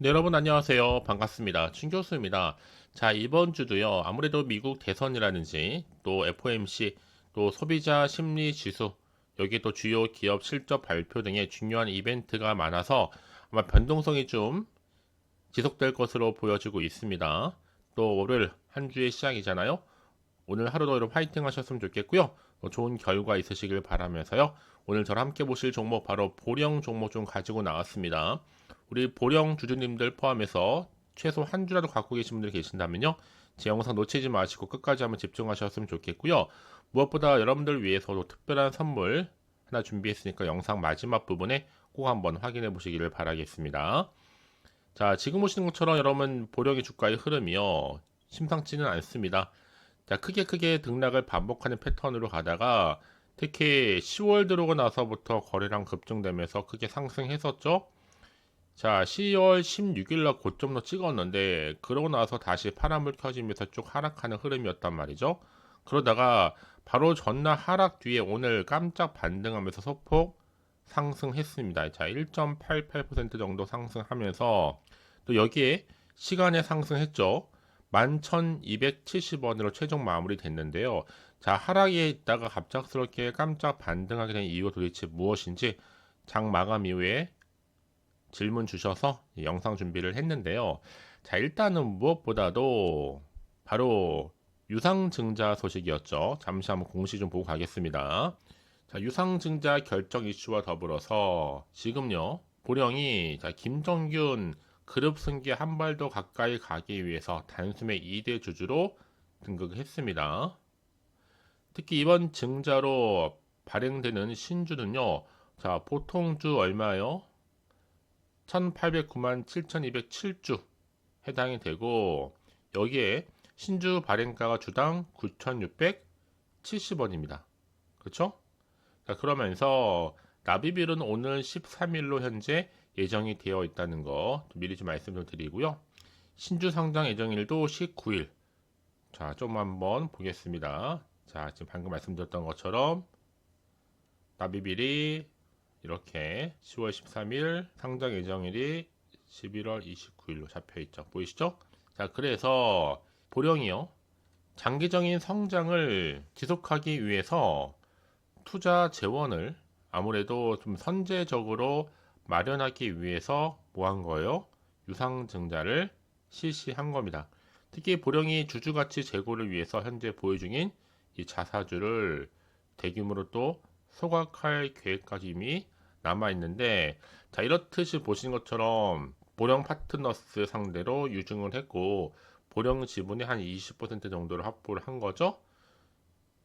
네, 여러분 안녕하세요. 반갑습니다. 춘 교수입니다. 자, 이번 주도요. 아무래도 미국 대선이라든지 또 FOMC 또 소비자 심리 지수 여기 또 주요 기업 실적 발표 등의 중요한 이벤트가 많아서 아마 변동성이 좀 지속될 것으로 보여지고 있습니다. 또 월요일 한 주의 시작이잖아요. 오늘 하루도 여러분 화이팅 하셨으면 좋겠고요. 또 좋은 결과 있으시길 바라면서요. 오늘 저랑 함께 보실 종목 바로 보령 종목 좀 가지고 나왔습니다. 우리 보령 주주님들 포함해서 최소 한 주라도 갖고 계신 분들 계신다면요. 제 영상 놓치지 마시고 끝까지 한번 집중하셨으면 좋겠고요. 무엇보다 여러분들 위해서도 특별한 선물 하나 준비했으니까 영상 마지막 부분에 꼭 한번 확인해 보시기를 바라겠습니다. 자, 지금 보시는 것처럼 여러분 보령의 주가의 흐름이요. 심상치는 않습니다. 자, 크게 크게 등락을 반복하는 패턴으로 가다가 특히 10월 들어오고 나서부터 거래량 급증되면서 크게 상승했었죠. 자, 10월 16일 날 고점도 찍었는데 그러고 나서 다시 파란불 켜지면서 쭉 하락하는 흐름이었단 말이죠. 그러다가 바로 전날 하락 뒤에 오늘 깜짝 반등하면서 소폭 상승했습니다. 자, 1.88% 정도 상승하면서 또 여기에 시간에 상승했죠. 11,270원으로 최종 마무리됐는데요. 자, 하락에 있다가 갑작스럽게 깜짝 반등하게 된 이유가 도대체 무엇인지 장 마감 이후에 질문 주셔서 영상 준비를 했는데요. 자, 일단은 무엇보다도 바로 유상증자 소식이었죠. 잠시 한번 공시 좀 보고 가겠습니다. 자, 유상증자 결정 이슈와 더불어서 지금요, 보령이 자, 김정균 그룹 승계 한 발 더 가까이 가기 위해서 단숨에 2대 주주로 등극했습니다. 특히 이번 증자로 발행되는 신주는요, 자, 보통주 얼마요? 1809만 7207주 해당이 되고, 여기에 신주 발행가가 주당 9670원입니다. 그렇죠? 자, 그러면서 납입일은 오늘 13일로 현재 예정이 되어 있다는 거 미리 좀 말씀 을 드리고요. 신주 상장 예정일도 19일. 자, 좀 한번 보겠습니다. 자, 지금 방금 말씀드렸던 것처럼 납입일이 이렇게 10월 13일, 상장 예정일이 11월 29일로 잡혀 있죠. 보이시죠? 자, 그래서 보령이요. 장기적인 성장을 지속하기 위해서 투자 재원을 아무래도 좀 선제적으로 마련하기 위해서 뭐 한 거예요? 유상증자를 실시한 겁니다. 특히 보령이 주주가치 제고를 위해서 현재 보유 중인 이 자사주를 대규모로 또 소각할 계획까지 이미 남아 있는데 자 이렇듯이 보시는 것처럼 보령 파트너스 상대로 유증을 했고 보령 지분의 한 20% 정도를 확보를 한 거죠.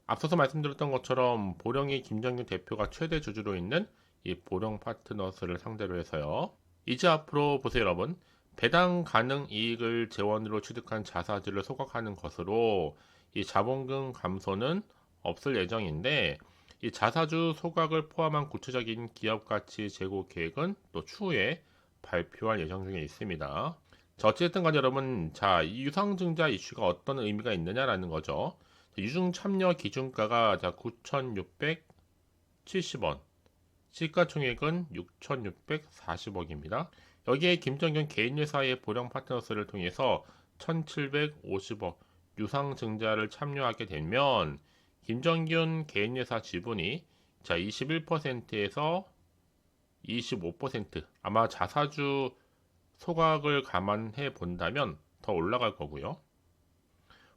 앞서서 말씀드렸던 것처럼 보령이 김정균 대표가 최대 주주로 있는 이 보령 파트너스를 상대로 해서요. 이제 앞으로 보세요, 여러분. 배당 가능 이익을 재원으로 취득한 자사주를 소각하는 것으로 이 자본금 감소는 없을 예정인데 이 자사주 소각을 포함한 구체적인 기업 가치 제고 계획은 또 추후에 발표할 예정 중에 있습니다. 자, 어쨌든 간에 여러분, 자, 이 유상증자 이슈가 어떤 의미가 있느냐라는 거죠. 유증 참여 기준가가 자 9,670원, 시가총액은 6,640억입니다. 여기에 김정균 개인회사의 보령 파트너스를 통해서 1,750억 유상증자를 참여하게 되면 김정균 개인회사 지분이 자 21%에서 25% 아마 자사주 소각을 감안해 본다면 더 올라갈 거고요.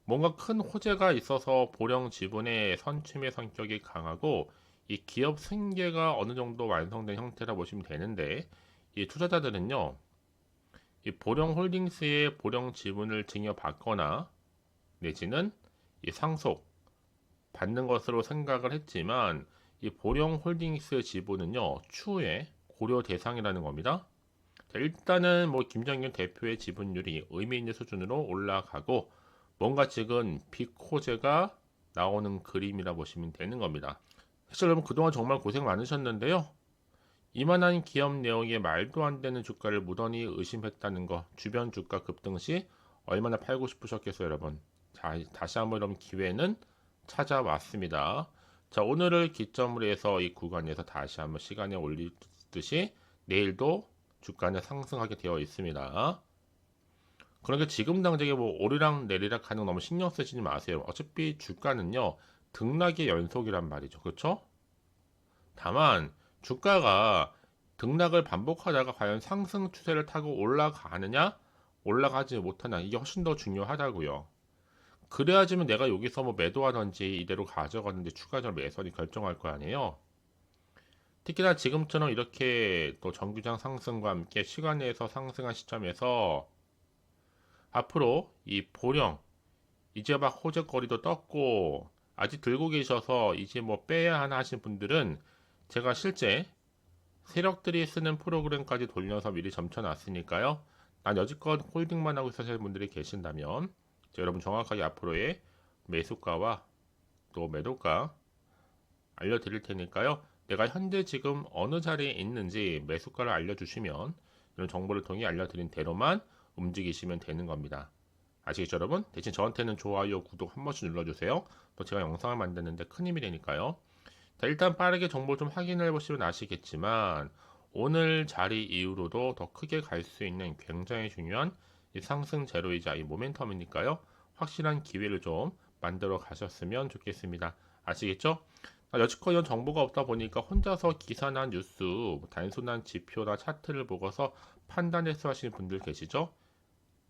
뭔가 큰 호재가 있어서 보령 지분의 선침의 성격이 강하고 이 기업 승계가 어느 정도 완성된 형태라 보시면 되는데 이 투자자들은요 이 보령 홀딩스의 보령 지분을 증여받거나 내지는 이 상속 받는 것으로 생각을 했지만 이 보령 홀딩스 지분은요 추후에 고려 대상이라는 겁니다. 자, 일단은 뭐 김정균 대표의 지분율이 의미 있는 수준으로 올라가고 뭔가 지금 빅호재가 나오는 그림이라 보시면 되는 겁니다. 사실 여러분 그동안 정말 고생 많으셨는데요. 이만한 기업 내용에 말도 안 되는 주가를 무던히 의심했다는 거 주변 주가 급등 시 얼마나 팔고 싶으셨겠어요 여러분 자 다시 한번 여러분 기회는 찾아왔습니다 자 오늘을 기점으로 해서 이 구간에서 다시 한번 시간에 올리듯이 내일도 주가는 상승하게 되어 있습니다. 그러니까 지금 당장에 뭐 오르락 내리락 하는 거 너무 신경 쓰시지 마세요. 어차피 주가는요 등락의 연속이란 말이죠. 그렇죠? 다만 주가가 등락을 반복하다가 과연 상승 추세를 타고 올라가느냐 올라가지 못하냐 이게 훨씬 더 중요하다고요. 그래야지만 내가 여기서 뭐 매도하든지 이대로 가져가는데 추가적 매선이 결정할 거 아니에요. 특히나 지금처럼 이렇게 또 정규장 상승과 함께 시간 내에서 상승한 시점에서 앞으로 이 보령 이제 막 호재거리도 떴고 아직 들고 계셔서 이제 뭐 빼야 하나 하신 분들은 제가 실제 세력들이 쓰는 프로그램까지 돌려서 미리 점쳐놨으니까요. 난 여지껏 홀딩만 하고 있으실 분들이 계신다면 여러분 정확하게 앞으로의 매수가와 또 매도가 알려드릴 테니까요. 내가 현재 지금 어느 자리에 있는지 매수가를 알려주시면 이런 정보를 통해 알려드린 대로만 움직이시면 되는 겁니다. 아시겠죠 여러분? 대신 저한테는 좋아요, 구독 한 번씩 눌러주세요. 또 제가 영상을 만드는데 큰 힘이 되니까요. 자, 일단 빠르게 정보 좀 확인해 보시면 아시겠지만 오늘 자리 이후로도 더 크게 갈 수 있는 굉장히 중요한 이 상승 제로이자 이 모멘텀이니까요. 확실한 기회를 좀 만들어 가셨으면 좋겠습니다. 아시겠죠? 아, 여지껏 이런 정보가 없다 보니까 혼자서 기사나 뉴스, 뭐 단순한 지표나 차트를 보고서 판단해서 하시는 분들 계시죠?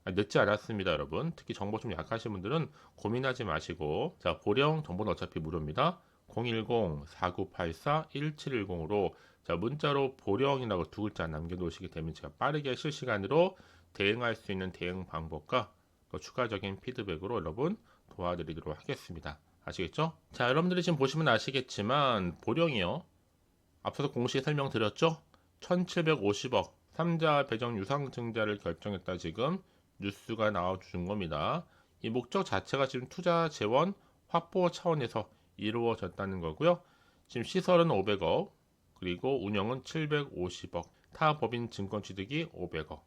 아, 늦지 않았습니다, 여러분. 특히 정보 좀 약하신 분들은 고민하지 마시고, 자, 보령 정보는 어차피 무료입니다. 010-4984-1710으로 자, 문자로 보령이라고 두 글자 남겨놓으시게 되면 제가 빠르게 실시간으로 대응할 수 있는 대응 방법과 또 추가적인 피드백으로 여러분 도와드리도록 하겠습니다. 아시겠죠? 자, 여러분들이 지금 보시면 아시겠지만 보령이요. 앞서서 공식 설명드렸죠? 1750억 3자 배정 유상증자를 결정했다 지금 뉴스가 나와준 겁니다. 이 목적 자체가 지금 투자 재원 확보 차원에서 이루어졌다는 거고요. 지금 시설은 500억, 그리고 운영은 750억, 타 법인 증권 취득이 500억.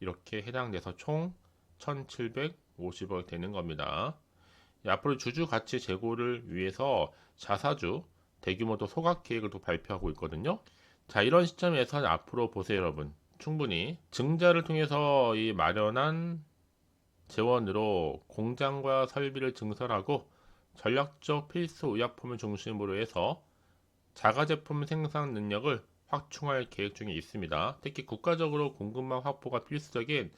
이렇게 해당돼서 총 1750억 되는 겁니다. 앞으로 주주 가치 제고를 위해서 자사주 대규모도 소각 계획을 또 발표하고 있거든요. 자, 이런 시점에서 앞으로 보세요, 여러분. 충분히 증자를 통해서 이 마련한 재원으로 공장과 설비를 증설하고 전략적 필수 의약품을 중심으로 해서 자가 제품 생산 능력을 확충할 계획 중에 있습니다. 특히 국가적으로 공급망 확보가 필수적인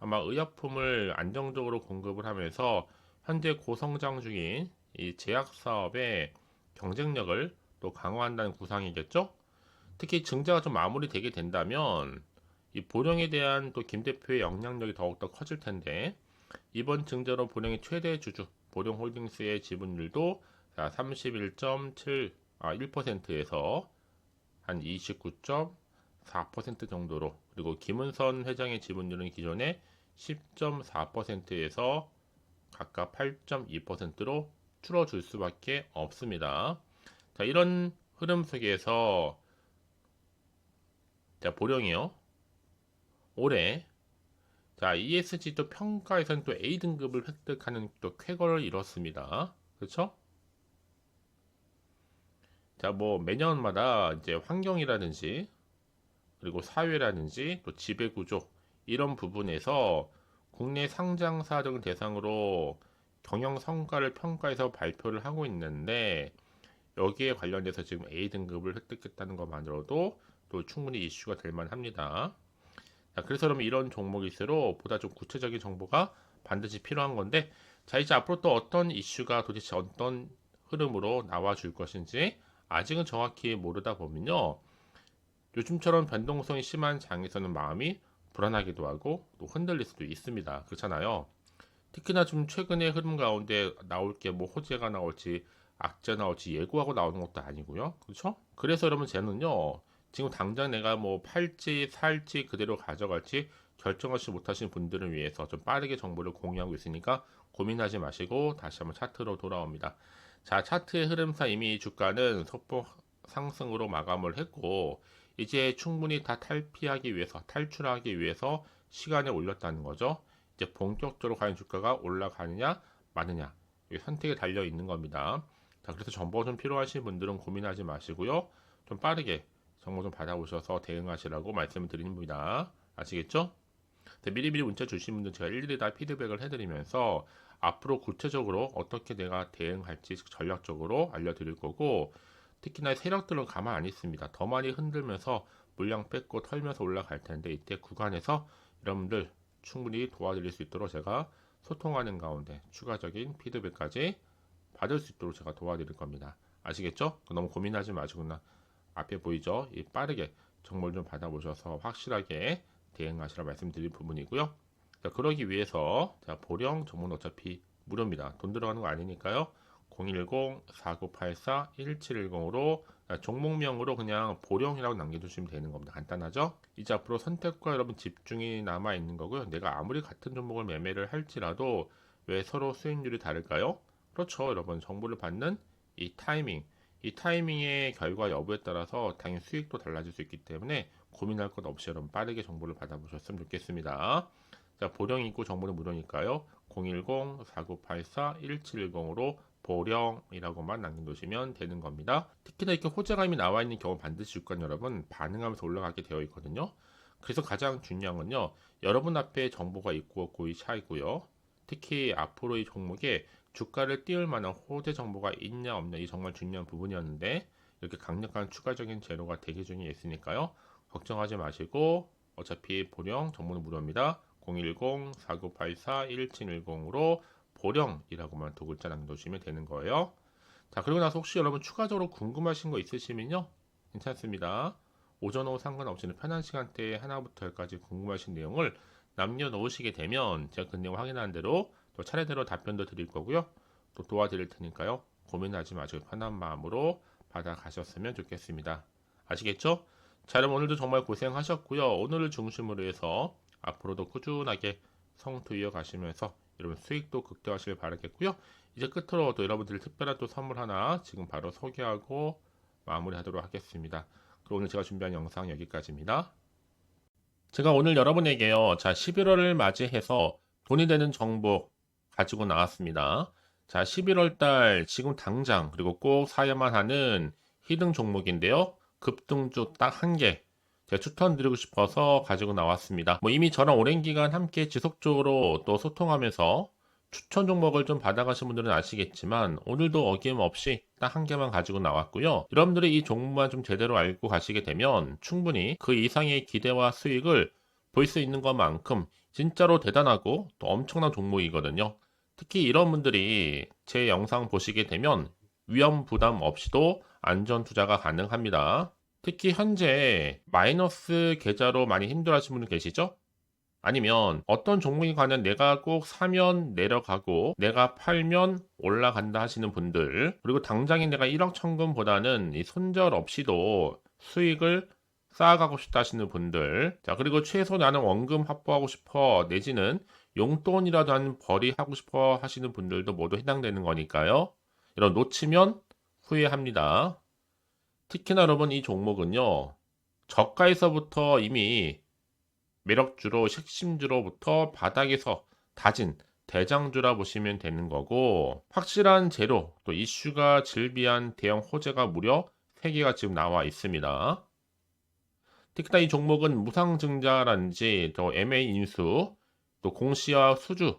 아마 의약품을 안정적으로 공급을 하면서 현재 고성장 중인 이 제약 사업의 경쟁력을 또 강화한다는 구상이겠죠. 특히 증자가 좀 마무리되게 된다면 이 보령에 대한 또 김 대표의 영향력이 더욱더 커질 텐데 이번 증자로 보령의 최대 주주 보령홀딩스의 지분율도 31.7 아, 1%에서 한 29.4% 정도로 그리고 김은선 회장의 지분율은 기존에 10.4%에서 각각 8.2%로 줄어들 수밖에 없습니다. 자, 이런 흐름 속에서 자, 보령이요. 올해 자, ESG 또 평가에서는 또 A 등급을 획득하는 또 쾌거를 이뤘습니다. 그렇죠? 자, 뭐 매년마다 이제 환경이라든지 그리고 사회라든지 또 지배 구조 이런 부분에서 국내 상장사 등 대상으로 경영 성과를 평가해서 발표를 하고 있는데 여기에 관련돼서 지금 A 등급을 획득했다는 것만으로도 또 충분히 이슈가 될 만합니다. 자, 그래서 그러면 이런 종목일수록 보다 좀 구체적인 정보가 반드시 필요한 건데 자 이제 앞으로 또 어떤 이슈가 도대체 어떤 흐름으로 나와 줄 것인지 아직은 정확히 모르다 보면요. 요즘처럼 변동성이 심한 장에서는 마음이 불안하기도 하고 또 흔들릴 수도 있습니다. 그렇잖아요. 특히나 좀 최근의 흐름 가운데 나올 게 뭐 호재가 나올지 악재 나올지 예고하고 나오는 것도 아니고요. 그렇죠? 그래서 여러분 쟤는요. 지금 당장 내가 뭐 팔지 살지 그대로 가져갈지 결정하지 못하시는 분들을 위해서 좀 빠르게 정보를 공유하고 있으니까 고민하지 마시고 다시 한번 차트로 돌아옵니다. 자, 차트의 흐름상 이미 주가는 속보 상승으로 마감을 했고 이제 충분히 다 탈피하기 위해서 탈출하기 위해서 시간에 올렸다는 거죠. 이제 본격적으로 과연 주가가 올라가느냐 마느냐 이 선택에 달려 있는 겁니다. 자, 그래서 정보가 좀 필요하신 분들은 고민하지 마시고요. 좀 빠르게 정보 좀 받아오셔서 대응하시라고 말씀을 드리는 겁니다. 아시겠죠? 네, 미리미리 문자 주신 분들 제가 일일이 다 피드백을 해드리면서 앞으로 구체적으로 어떻게 내가 대응할지 전략적으로 알려드릴 거고 특히나 세력들은 가만 안 있습니다. 더 많이 흔들면서 물량 뺏고 털면서 올라갈 텐데 이때 구간에서 여러분들 충분히 도와드릴 수 있도록 제가 소통하는 가운데 추가적인 피드백까지 받을 수 있도록 제가 도와드릴 겁니다. 아시겠죠? 너무 고민하지 마시구나. 앞에 보이죠? 이 빠르게 정보를 좀 받아보셔서 확실하게 대응하시라 말씀드릴 부분이고요. 자, 그러기 위해서 자, 보령 정보는 어차피 무료입니다. 돈 들어가는 거 아니니까요. 010-4984-1710으로 종목명으로 그냥 보령이라고 남겨주시면 되는 겁니다. 간단하죠? 이제 앞으로 선택과 여러분 집중이 남아 있는 거고요. 내가 아무리 같은 종목을 매매를 할지라도 왜 서로 수익률이 다를까요? 그렇죠. 여러분 정보를 받는 이 타이밍, 이 타이밍의 결과 여부에 따라서 당연히 수익도 달라질 수 있기 때문에 고민할 것 없이 여러분 빠르게 정보를 받아보셨으면 좋겠습니다. 자, 보령 있고 정보는 무료니까요. 010-4984-1710으로 보령이라고만 남겨놓으시면 되는 겁니다. 특히나 이렇게 호재감이 나와 있는 경우 반드시 주권 여러분 반응하면서 올라가게 되어 있거든요. 그래서 가장 중요한 건요. 여러분 앞에 정보가 있고 없고의 차이고요. 특히 앞으로 이 종목에 주가를 띄울 만한 호재 정보가 있냐 없냐 이 정말 중요한 부분이었는데 이렇게 강력한 추가적인 재료가 대기 중에 있으니까요. 걱정하지 마시고 어차피 보령 정보는 무료입니다. 010-4984-1710으로 보령이라고만 두 글자 남겨주시면 되는 거예요. 자, 그리고 나서 혹시 여러분 추가적으로 궁금하신 거 있으시면요. 괜찮습니다. 오전 오후 상관없이 편한 시간대에 하나부터 열까지 궁금하신 내용을 남겨놓으시게 되면 제가 그 내용 확인한 대로 또 차례대로 답변도 드릴 거고요. 또 도와드릴 테니까요. 고민하지 마시고 편한 마음으로 받아가셨으면 좋겠습니다. 아시겠죠? 자, 여러분 오늘도 정말 고생하셨고요. 오늘을 중심으로 해서 앞으로도 꾸준하게 성투 이어가시면서 여러분 수익도 극대화하시길 바라겠고요. 이제 끝으로 또 여러분들 특별한 또 선물 하나 지금 바로 소개하고 마무리하도록 하겠습니다. 그럼 오늘 제가 준비한 영상 여기까지입니다. 제가 오늘 여러분에게요. 자, 11월을 맞이해서 돈이 되는 정보 가지고 나왔습니다. 자, 11월 달 지금 당장 그리고 꼭 사야만 하는 히든 종목인데요. 급등주 딱 한 개. 제가 추천드리고 싶어서 가지고 나왔습니다. 뭐 이미 저랑 오랜 기간 함께 지속적으로 또 소통하면서 추천 종목을 좀 받아가신 분들은 아시겠지만 오늘도 어김없이 딱 한 개만 가지고 나왔고요. 여러분들이 이 종목만 좀 제대로 알고 가시게 되면 충분히 그 이상의 기대와 수익을 볼 수 있는 것만큼 진짜로 대단하고 또 엄청난 종목이거든요. 특히 이런 분들이 제 영상 보시게 되면 위험 부담 없이도 안전 투자가 가능합니다. 특히 현재 마이너스 계좌로 많이 힘들어하시는 분들 계시죠? 아니면 어떤 종목에 관한 내가 꼭 사면 내려가고 내가 팔면 올라간다 하시는 분들 그리고 당장에 내가 1억 천금보다는 이 손절 없이도 수익을 쌓아가고 싶다 하시는 분들 자 그리고 최소 나는 원금 확보하고 싶어 내지는 용돈이라도 한 벌이 하고 싶어 하시는 분들도 모두 해당되는 거니까요 이런 놓치면 후회합니다 특히나 여러분 이 종목은요 저가에서부터 이미 매력주로 핵심주로부터 바닥에서 다진 대장주라 보시면 되는 거고 확실한 재료 또 이슈가 질비한 대형 호재가 무려 3개가 지금 나와 있습니다. 특히나 이 종목은 무상증자라든지 또 MA 인수 또 공시와 수주